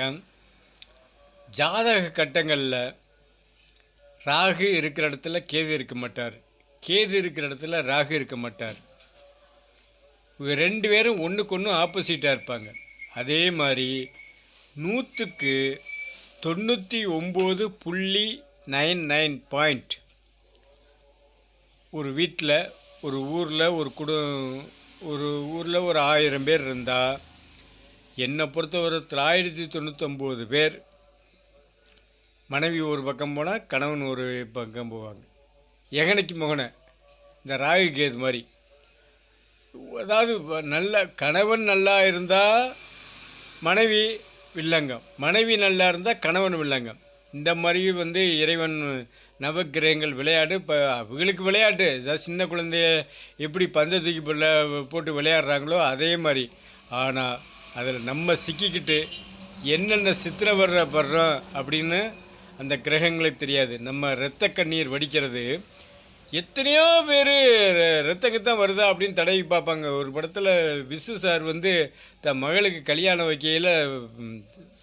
வணக்கம் ஜாதக கட்டங்களில் ராகு இருக்கிற இடத்துல கேது இருக்க மாட்டார். கேது இருக்கிற இடத்துல ராகு இருக்க மாட்டார். இவங்க ரெண்டு பேரும் ஒன்றுக்கு ஒன்று ஆப்போசிட்டாக இருப்பாங்க. அதே மாதிரி நூற்றுக்கு தொண்ணூற்றி ஒம்பது புள்ளி நைன் நைன் பாயிண்ட் ஒரு வீட்டில் ஒரு ஊரில் ஒரு குடும் ஒரு ஊரில் ஒரு ஆயிரம் பேர் இருந்தால் என்னை பொறுத்தவரை தொள்ளாயிரத்தி தொண்ணூற்றொம்பது பேர். மனைவி ஒரு பக்கம் போனால் கணவன் ஒரு பக்கம் போவாங்க. எகனைக்கு மகனை? இந்த ராகு கேது மாதிரி. அதாவது நல்ல கணவன் நல்லா இருந்தால் மனைவி வில்லங்கம். மனைவி நல்லா இருந்தால் கணவன் வில்லங்கம். இந்த மாதிரி வந்து இறைவன் நவக்கிரகங்கள் விளையாடு இப்போ அவங்களுக்கு விளையாட்டு. ஏதாவது சின்ன குழந்தைய எப்படி பந்த தூக்கி போல- போட்டு விளையாடுறாங்களோ அதே மாதிரி. ஆனால் அதில் நம்ம சிக்கிக்கிட்டு என்னென்ன சித்திரை வர்ற படுறோம் அப்படின்னு அந்த கிரகங்களுக்கு தெரியாது. நம்ம இரத்த கண்ணீர் வடிக்கிறது. எத்தனையோ பேர் ரத்தங்கத்தான் வருதா அப்படின்னு தடவி பார்ப்பாங்க. ஒரு படத்தில் விசு சார் வந்து தன் மகளுக்கு கல்யாணம் வைக்கையில்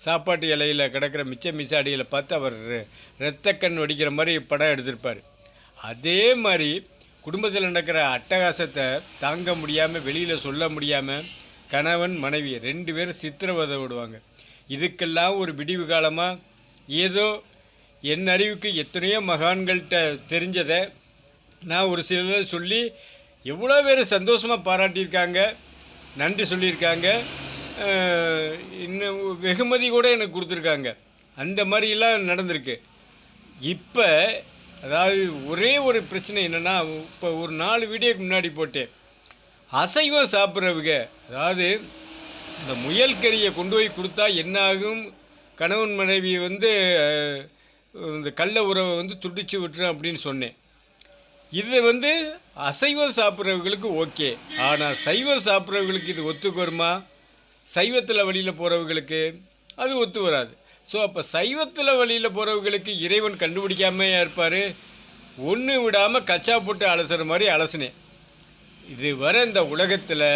சாப்பாட்டு இலையில் கிடக்கிற மிச்ச மிசாடியில் பார்த்து அவர் இரத்த கண் வடிக்கிற மாதிரி படம் எடுத்திருப்பார். அதே மாதிரி குடும்பத்தில் நடக்கிற அட்டகாசத்தை தாங்க முடியாமல் வெளியில் சொல்ல முடியாமல் கணவன் மனைவி ரெண்டு பேரும் சித்திரவதை விடுவாங்க. இதுக்கெல்லாம் ஒரு விடிவு காலமாக ஏதோ என் அறிவுக்கு எத்தனையோ மகான்கள்கிட்ட தெரிஞ்சதை நான் ஒரு சிலதை சொல்லி எவ்வளோ பேர் சந்தோஷமாக பாராட்டியிருக்காங்க நன்றி சொல்லியிருக்காங்க இன்னும் வெகுமதி கூட எனக்கு கொடுத்துருக்காங்க. அந்த மாதிரிலாம் நடந்திருக்கு. இப்போ அதாவது ஒரே ஒரு பிரச்சனை என்னென்னா இப்போ ஒரு நாலு வீடியோக்கு முன்னாடி போட்டேன். அசைவம் சாப்பிட்றவங்க அதாவது இந்த முயல் கறியை கொண்டு போய் கொடுத்தா என்ன ஆகும் கணவன் மனைவி வந்து இந்த கள்ள உறவை வந்து துடிச்சு விட்டுரும் அப்படின்னு சொன்னேன். இது வந்து அசைவம் சாப்பிட்றவங்களுக்கு ஓகே. ஆனால் சைவம் சாப்பிட்றவங்களுக்கு இது ஒத்துக்கு வருமா சைவத்தில் வழியில் போகிறவங்களுக்கு அது ஒத்து வராது. ஸோ அப்போ சைவத்தில் வழியில் போகிறவங்களுக்கு இறைவன் கண்டுபிடிக்காமையாக இருப்பார்? ஒன்று விடாமல் கச்சா போட்டு அலசுகிற மாதிரி அலசினேன். இதுவரை இந்த உலகத்தில்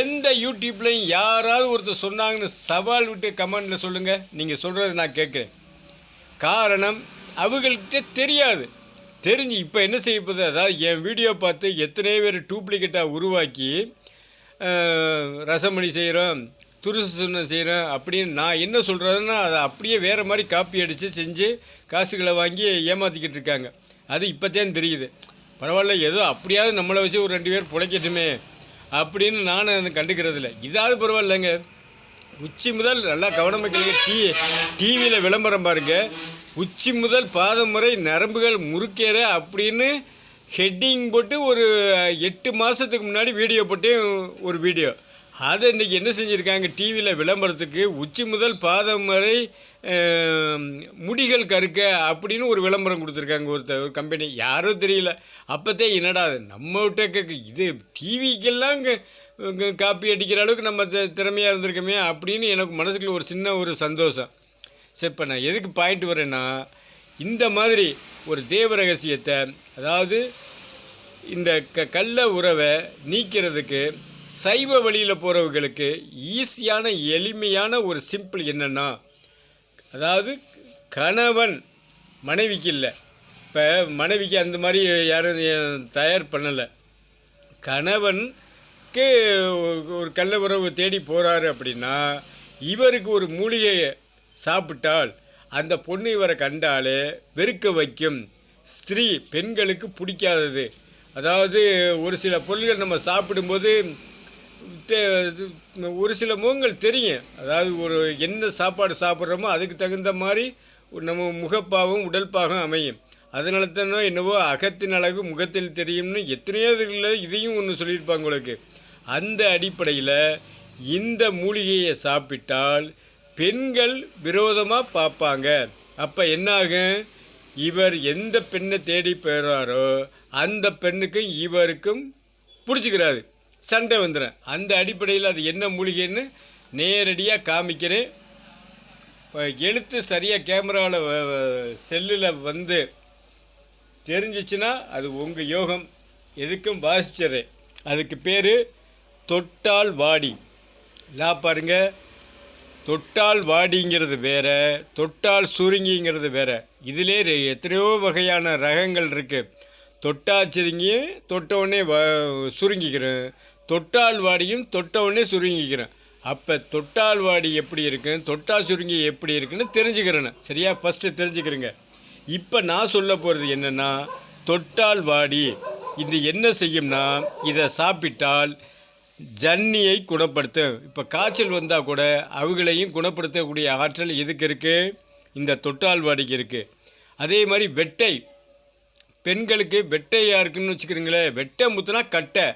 எந்த யூடியூப்லையும் யாராவது ஒருத்தர் சொன்னாங்கன்னு சவால் விட்டு கமெண்டில் சொல்லுங்கள் நீங்கள் சொல்கிறத நான் கேட்குறேன். காரணம் அவங்கள்ட்ட தெரியாது. தெரிஞ்சு இப்போ என்ன செய்யப்போது அதாவது என் வீடியோ பார்த்து எத்தனை பேர் டூப்ளிகேட்டாக உருவாக்கி ரசமணி செய்கிறோம் துருசுன்னு செய்கிறோம் அப்படின்னு நான் என்ன சொல்கிறதுன்னா அதை அப்படியே வேறு மாதிரி காப்பி அடித்து செஞ்சு காசுகளை வாங்கி ஏமாற்றிக்கிட்டு இருக்காங்க. அது இப்போத்தான் தெரியுது. பரவாயில்ல ஏதோ அப்படியாவது நம்மளை வச்சு ஒரு ரெண்டு பேர் பிழைக்கட்டுமே அப்படின்னு நானும் அதை கண்டுக்கிறதில்ல. இதாவது பரவாயில்லைங்க. உச்சி முதல் நல்லா கவனம் வைக்கிறீங்க. டி டிவியில் விளம்பரம் பாருங்க. உச்சி முதல் பாதம் முறை நரம்புகள் முறுக்கேற அப்படின்னு ஹெட்டிங் போட்டு ஒரு எட்டு மாதத்துக்கு முன்னாடி வீடியோ போட்டு ஒரு வீடியோ அதை இன்றைக்கி என்ன செஞ்சுருக்காங்க? டிவியில் விளம்பரத்துக்கு உச்சி முதல் பாதம் வரை முடிகள் கருக்க அப்படின்னு ஒரு விளம்பரம் கொடுத்துருக்காங்க ஒருத்த ஒரு கம்பெனி யாரும் தெரியல. அப்போத்தே என்னடா அது? நம்ம கேட்க இது டிவிக்கெல்லாம் காப்பி அடிக்கிற அளவுக்கு நம்ம திறமையாக இருந்திருக்கோமே அப்படின்னு எனக்கு மனசுக்குள்ள ஒரு சின்ன ஒரு சந்தோஷம். சரி இப்போ நான் எதுக்கு பாயிண்ட் வரேன்னா இந்த மாதிரி ஒரு தேவ ரகசியத்தை அதாவது இந்த க கள்ள உறவை நீக்கிறதுக்கு சைவ வழியில் போகிறவங்களுக்கு ஈஸியான எளிமையான ஒரு சிம்பிள் என்னென்னா அதாவது கணவன் மனைவிக்கு இல்லை இப்போ மனைவிக்கு அந்த மாதிரி யாரும் தயார் பண்ணலை. கணவனுக்கு ஒரு- கள்ள உறவு தேடி போகிறாரு அப்படின்னா இவருக்கு ஒரு மூலிகையை சாப்பிட்டால் அந்த பொண்ணு இவரை கண்டாலே வெறுக்க வைக்கும். ஸ்திரீ பெண்களுக்கு பிடிக்காதது. அதாவது ஒரு சில பொருள்கள் நம்ம சாப்பிடும்போது ஒரு சில முகங்கள் தெரியும். அதாவது ஒரு என்ன சாப்பாடு சாப்பிட்றோமோ அதுக்கு தகுந்த மாதிரி நம்ம முகப்பாகவும் உடல் பாகம் அமையும். அதனால தானோ என்னவோ அகத்தின் அழகு முகத்தில் தெரியும்னு எத்தனையோ இதில் இதையும் ஒன்று சொல்லியிருப்பாங்க உங்களுக்கு. அந்த அடிப்படையில் இந்த மூலிகையை சாப்பிட்டால் பெண்கள் விரோதமாக பார்ப்பாங்க. அப்போ என்னாகும்? இவர் எந்த பெண்ணை தேடி போகிறாரோ அந்த பெண்ணுக்கும் இவருக்கும் பிடிச்சிக்கிறாரு. சண்டை வந்துடும் அந்த அடிப்படையில் அது என்ன மூலிகைன்னு நேரடியாக காமிக்கிறேன். இப்போ எழுத்து சரியாக கேமராவில் செல்லில் வந்து தெரிஞ்சிச்சுன்னா அது உங்கள் யோகம். எதுக்கும் வாசிச்சிட்றேன். அதுக்கு பேர் தொட்டால் வாடி. லா பாருங்க. தொட்டால் வாடிங்கிறது வேறு தொட்டால் சுருங்கிங்கிறது வேற. இதிலே எத்தனையோ வகையான ரகங்கள் இருக்குது தொட்டா தொட்டவுடனே வ சுருங்கிக்கிறேன். தொட்டால் வாடியும் தொட்டவுடனே சுருங்கிக்கிறேன். அப்போ தொட்டால் வாடி எப்படி இருக்கு தொட்டா சுருங்கி எப்படி இருக்குன்னு தெரிஞ்சுக்கிறேன் சரியா? ஃபஸ்ட்டு தெரிஞ்சுக்கிறேங்க. இப்போ நான் சொல்ல போகிறது என்னென்னா தொட்டால் வாடி இது என்ன செய்யும்னா இதை சாப்பிட்டால் ஜன்னியை குணப்படுத்தும். இப்போ காய்ச்சல் வந்தால் கூட அவங்களையும் குணப்படுத்தக்கூடிய ஆற்றல் எதுக்கு இருக்குது இந்த தொட்டால் வாடிக்கு இருக்குது அதே மாதிரி வெட்டை பெண்களுக்கு வெட்டையாக இருக்குன்னு வச்சுக்கிறீங்களேன் வெட்டை முத்துனா கட்டை.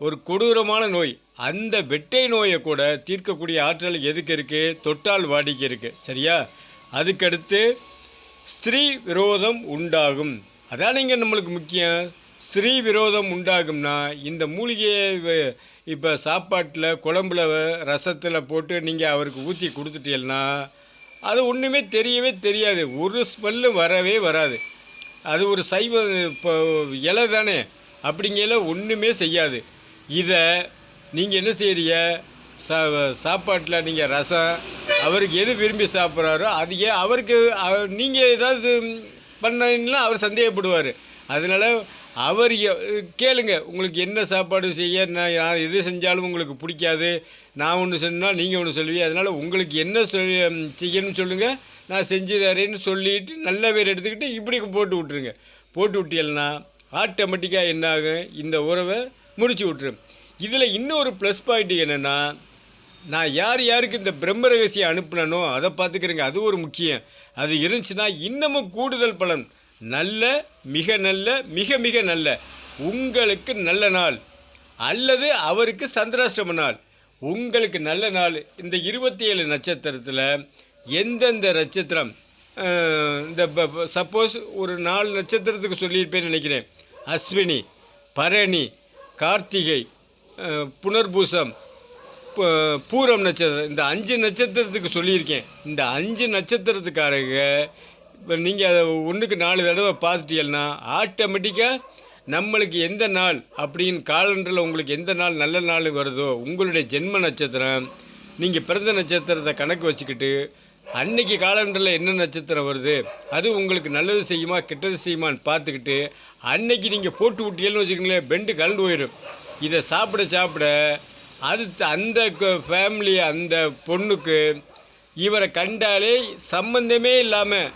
ஒரு கொடூரமான நோய். அந்த வெட்டை நோயை கூட தீர்க்கக்கூடிய ஆற்றல் எதுக்கு இருக்குது தொட்டால் வாடிக்கு இருக்குது சரியா? அதுக்கடுத்து ஸ்திரீ விரோதம் உண்டாகும். அதான் இங்கே நம்மளுக்கு முக்கியம். ஸ்திரீ விரோதம் உண்டாகும்னா இந்த மூலிகையை இப்போ சாப்பாட்டில் குழம்புல ரசத்தில் போட்டு நீங்கள் அவருக்கு ஊற்றி கொடுத்துட்டீங்கன்னா அது ஒன்றுமே தெரியவே தெரியாது. ஒரு ஸ்மெல்லும் வரவே வராது. அது ஒரு சைவ இப்போ இலை தானே. அப்படிங்கையில ஒன்றுமே செய்யாது. இதை நீங்கள் என்ன செய்கிறீங்க சா சாப்பாட்டில் நீங்கள் ரசம் அவருக்கு எது விரும்பி சாப்பிட்றாரோ அது ஏ அவருக்கு நீங்கள் ஏதாவது பண்ணீங்கன்னா அவர் சந்தேகப்படுவார். அதனால் அவர் கேளுங்க. உங்களுக்கு என்ன சாப்பாடு செய்ய நான் நான் எது செஞ்சாலும் உங்களுக்கு பிடிக்காது. நான் ஒன்று சொன்னால் நீங்கள் ஒன்று சொல்லுவீங்க. அதனால் உங்களுக்கு என்ன சொல் செய்யணும்னு சொல்லுங்கள் நான் செஞ்சு தரேன்னு சொல்லிட்டு நல்ல பேர் எடுத்துக்கிட்டு இப்படி போட்டு விட்ருங்க போட்டு விட்டீங்கன்னா ஆட்டோமேட்டிக்காக என்ன ஆகும் இந்த உறவை முடிச்சு விட்ரும் இதில் இன்னொரு ப்ளஸ் பாயிண்ட் என்னென்னா நான் யார் யாருக்கு இந்த பிரம்ம ரகசியம் அனுப்பினனோ அதை பார்த்துக்கிறேங்க. அது ஒரு முக்கியம். அது இருந்துச்சுன்னா இன்னமும் கூடுதல் பலன். நல்ல மிக நல்ல மிக மிக நல்ல. உங்களுக்கு நல்ல நாள். அல்லது அவருக்கு சந்திராஷ்டம நாள். உங்களுக்கு நல்ல நாள். இந்த இருபத்தி ஏழு நட்சத்திரத்தில் எந்தெந்த நட்சத்திரம்? இந்த சப்போஸ் ஒரு நாலு நட்சத்திரத்துக்கு சொல்லியிருப்பேன்னு நினைக்கிறேன். அஸ்வினி பரணி கார்த்திகை புனர்பூசம் பூரம் நட்சத்திரம். இந்த அஞ்சு நட்சத்திரத்துக்கு சொல்லியிருக்கேன். இந்த அஞ்சு நட்சத்திரத்துக்காரங்க இப்போ நீங்கள் அதை ஒன்றுக்கு நாலு தடவை பார்த்துட்டீங்கன்னா ஆட்டோமேட்டிக்காக நம்மளுக்கு எந்த நாள் அப்படின்னு காலண்டரில் உங்களுக்கு எந்த நாள் நல்ல நாள் வருதோ உங்களுடைய ஜென்ம நட்சத்திரம் நீங்கள் பிறந்த நட்சத்திரத்தை கணக்கு வச்சுக்கிட்டு அன்னைக்கு காலண்டரில் என்ன நட்சத்திரம் வருது? அது உங்களுக்கு நல்லது செய்யுமா கெட்டது செய்யுமான்னு பார்த்துக்கிட்டு அன்னைக்கு நீங்கள் போட்டு விட்டீங்கன்னு வச்சுக்கோங்களேன் பெண்டு கலந்து போயிடும் இதை சாப்பிட சாப்பிட அது அந்த ஃபேமிலி அந்த பொண்ணுக்கு இவரை கண்டாலே சம்பந்தமே இல்லாமல்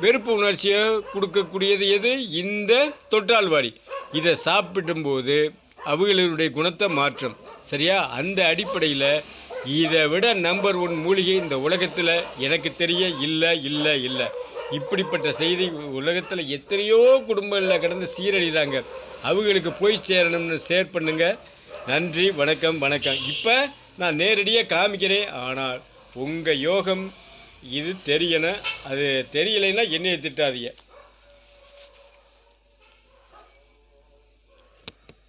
வெறுப்பு உணர்ச்சியை கொடுக்கக்கூடியது எது? இந்த தொற்றால்வாடி இதை சாப்பிடும்போது அவர்களுடைய குணத்தை மாற்றும். சரியா? அந்த அடிப்படையில் இதை விட நம்பர் ஒன் மூலிகை இந்த உலகத்தில் எனக்கு தெரிய இல்லை இல்லை இல்லை. இப்படிப்பட்ட செய்தி உலகத்தில் எத்தனையோ குடும்பங்களில் கடந்து சீரழிகிறாங்க அவங்களுக்கு போய் சேரணும்னு ஷேர் பண்ணுங்கள் நன்றி வணக்கம் வணக்கம். இப்போ நான் நேரடியாக காமிக்கிறேன். ஆனால் உங்கள் யோகம் இது தெரியணும் அது தெரியலைன்னா என்னைய திட்டாதீங்க.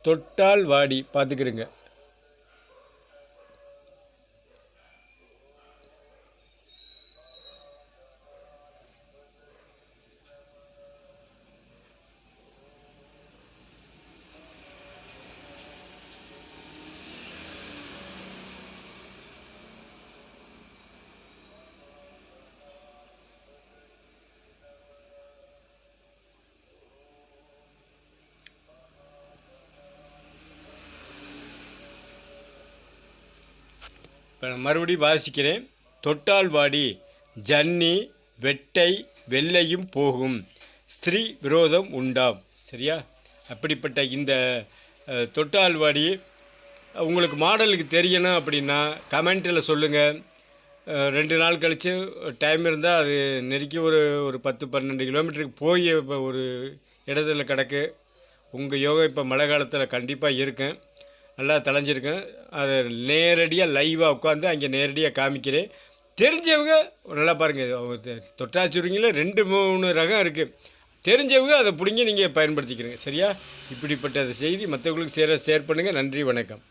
தொட்டால் வாடி பார்த்துக்கிறேங்க இப்போ நான் மறுபடியும் வாசிக்கிறேன். தொட்டால் வாடி ஜன்னி வெட்டை வெள்ளையும் போகும். ஸ்திரீ விரோதம் உண்டாம். சரியா? அப்படிப்பட்ட இந்த அஹ், தொட்டால் வாடி உங்களுக்கு மாடலுக்கு தெரியணும் அப்படின்னா கமெண்ட்டில் சொல்லுங்கள் ரெண்டு நாள் கழித்து டைம் இருந்தால் அது நெருக்கி ஒரு ஒரு பத்து பன்னெண்டு கிலோமீட்டருக்கு போய் இப்போ ஒரு இடத்துல கிடக்கு. உங்கள் யோகா இப்போ மழை காலத்தில் கண்டிப்பாக இருக்கேன் நல்லா தலைஞ்சிருக்கும் அதை நேரடியாக லைவாக உட்காந்து அங்கே நேரடியாக காமிக்கிறேன். தெரிஞ்சவங்க நல்லா பாருங்கள் தொட்டாச்சுருங்கில் ரெண்டு மூணு ரகம் இருக்குது தெரிஞ்சவங்க அதை பிடிங்கி நீங்கள் பயன்படுத்திக்கிறீங்க. சரியா? இப்படிப்பட்ட செய்தி மற்றவங்களுக்கு சேர ஷேர் பண்ணுங்கள் நன்றி வணக்கம்.